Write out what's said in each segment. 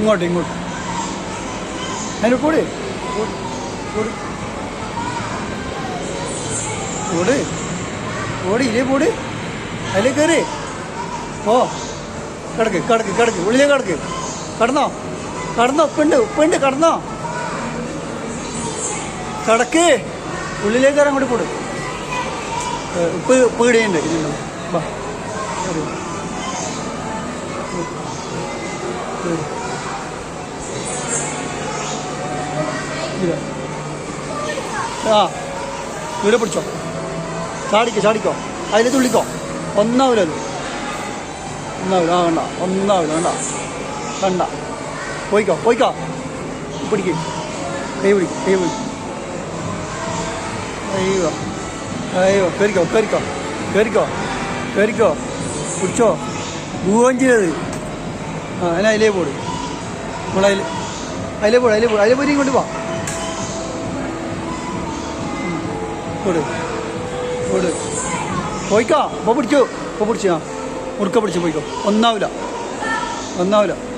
ഇങ്ങോട്ട് ഇങ്ങോട്ട്. അതിന് കൂടി. കൂടി. കൂടി. ഇല്ലേ കൂടി? അതിലേ കയറി. ഓ കിടക്ക് കിടക്ക് കിടക്ക്. ഉള്ളിലേ കിടക്ക്. കടന്നോ. കടന്നോ ഉപ്പുണ്ട് ഉപ്പുണ്ട് കടന്നോ. കിടക്ക്. ഉള്ളിലേക്ക് കയറാൻ കൂടി. കൂടും ഉപ്പ് ഉപ്പ് ഇടയുണ്ട് ഇതിനുണ്ട് വാ. ആ ഇവിടെ പിടിച്ചോ. ചാടിക്കോ ചാടിക്കോ. അതിൽ തുള്ളിക്കോ. ഒന്നാവില്ല അത് ഒന്നാവില്ല ആ വേണ്ട. ഒന്നാവില്ല വേണ്ട. കണ്ട പോയിക്കോ പോയിക്കോ. പിടിക്ക്. കൈ പിടി കൈ പിടി അയ്യോ അയ്യോ. കയറിക്കോ കയറിക്കോ കയറിക്കോ കയറിക്കോ പിടിച്ചോ. ഭൂവം ചെയ്തത് ആ അതിനെ അതിലേ പോടും. നമ്മളതിൽ അതിലേ പോടും അതിലേ പോടും. അതിലേ പോയി ഇങ്ങോട്ട് വാ. പോയിക്കോ? ഇപ്പോൾ പിടിച്ചു. ഇപ്പോൾ പിടിച്ചു. ആ. മുറുക്ക പിടിച്ചു. പോയിക്കോ. ഒന്നാവില്ല ഒന്നാവില്ല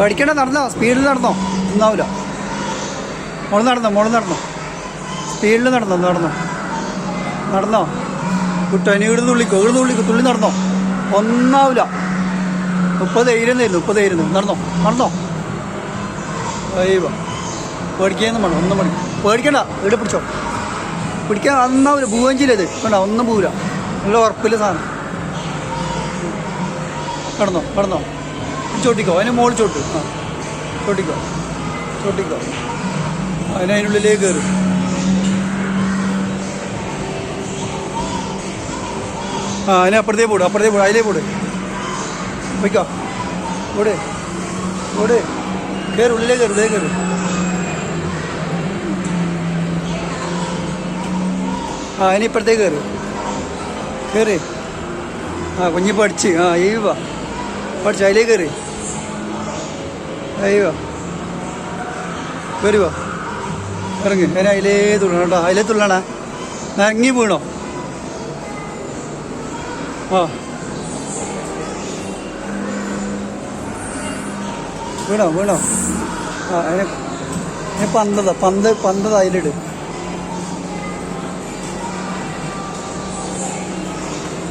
പേടിക്കണ്ട നടന്നോ. സ്പീഡിൽ നടന്നോ. ഒന്നാവില്ല മോൾ നടന്നോ മോൾ നടന്നോ. സ്പീഡിൽ നടന്നോ നടന്നോ. നടന്നോ. കുട്ടോ ഇനി ഇവിടുന്ന് തുള്ളിക്കോ ഇവിടുന്ന് തുള്ളിക്കോ തുള്ളി നടന്നോ. ഒന്നാവില്ല മുപ്പത് ഇരുന്നിരുന്നു മുപ്പത് ഇരുന്നു നടന്നോ നടന്നോ. അയ്യോ പേടിക്കാന്നും വേണം ഒന്നും മണി പേടിക്കണ്ട ഇവിടെ പിടിച്ചോ. പിടിക്കാൻ ഒന്നാവില്ല ഇത്. വേണ്ട ഒന്നും പോവില്ല നല്ല ഉറപ്പില്ല സാധനം. കടന്നോ കടന്നോ ചോട്ടിക്കോ അതിന് മോൾ ചോട്ട്. ആ ചോട്ടിക്കോ ചോട്ടിക്കോ. അതിന് അതിനുള്ളിലേക്ക് കയറും ആ അതിന് അപ്പുറത്തേ പോടും അപ്പുറത്തേ പോടും അതിലേ പോട്. പോയിക്കോ. ഓടെ ഓടെ. കയറി ഉള്ളിലേക്ക് കയറും ഇതേ കയറും ആ അതിന് ഇപ്പുറത്തേക്ക് കയറി കയറി ആ കുഞ്ഞിപ്പടിച്ച് ആ ഈ വാ പഠിച്ച് അതിലേക്ക് കയറി അയ്യോ. വരുവോ ഇറങ്ങി. ഞാൻ അതിലേ തുള്ളണം കേട്ടോ. അതിലേ തുള്ളണേ. ഇറങ്ങി വീണോ? ആ. വീണോ? വീണോ? ആ അതിനെ അതിന് പന്തത. പന്ത് പന്തത അതിലിട്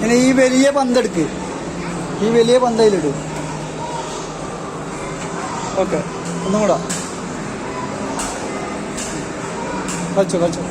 ഇനി ഈ വലിയ പന്തെടുക്ക്. ഈ വലിയ പന്തയിലിടും. ഓക്കെ ഒന്നും കൂടാ കളിച്ചോ കളിച്ചോ.